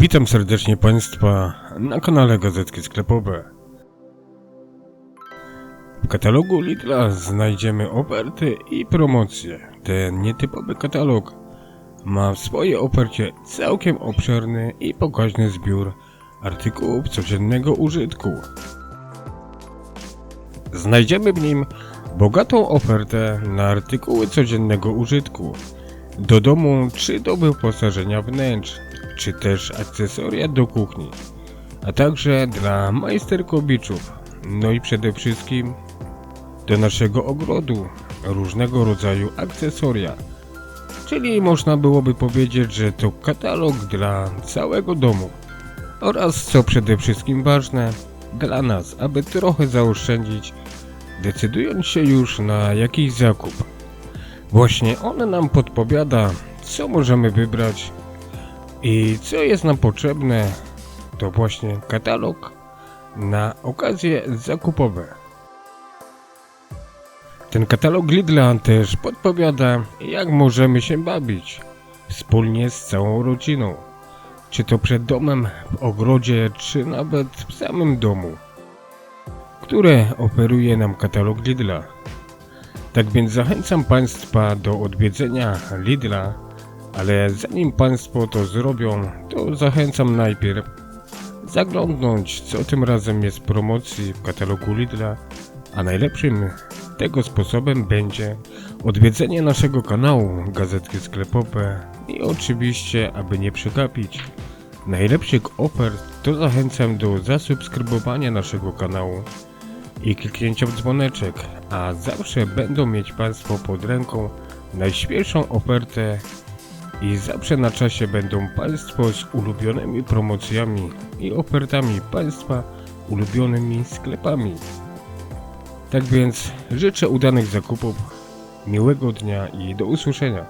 Witam serdecznie Państwa na kanale Gazetki Sklepowe. W katalogu Lidla znajdziemy oferty i promocje. Ten nietypowy katalog ma w swojej ofercie całkiem obszerny i pokaźny zbiór artykułów codziennego użytku. Znajdziemy w nim bogatą ofertę na artykuły codziennego użytku do domu czy do wyposażenia wnętrz, czy też akcesoria do kuchni, a także dla majsterkowiczów, no i przede wszystkim do naszego ogrodu różnego rodzaju akcesoria. Czyli można byłoby powiedzieć, że to katalog dla całego domu oraz co przede wszystkim ważne dla nas, aby trochę zaoszczędzić, decydując się już na jakiś zakup. Właśnie on nam podpowiada, co możemy wybrać i co jest nam potrzebne. To właśnie katalog na okazje zakupowe. Ten katalog Lidla też podpowiada, jak możemy się bawić wspólnie z całą rodziną. Czy to przed domem, w ogrodzie, czy nawet w samym domu, które oferuje nam katalog Lidla. Tak więc zachęcam Państwa do odwiedzenia Lidla, ale zanim Państwo to zrobią, to zachęcam najpierw zaglądnąć, co tym razem jest w promocji w katalogu Lidla, a najlepszym tego sposobem będzie odwiedzenie naszego kanału Gazetki Sklepowe i oczywiście, aby nie przegapić najlepszych ofert, to zachęcam do zasubskrybowania naszego kanału i kliknięcia dzwoneczek, a zawsze będą mieć Państwo pod ręką najświeższą ofertę i zawsze na czasie będą Państwo z ulubionymi promocjami i ofertami Państwa ulubionymi sklepami. Tak więc życzę udanych zakupów, miłego dnia i do usłyszenia.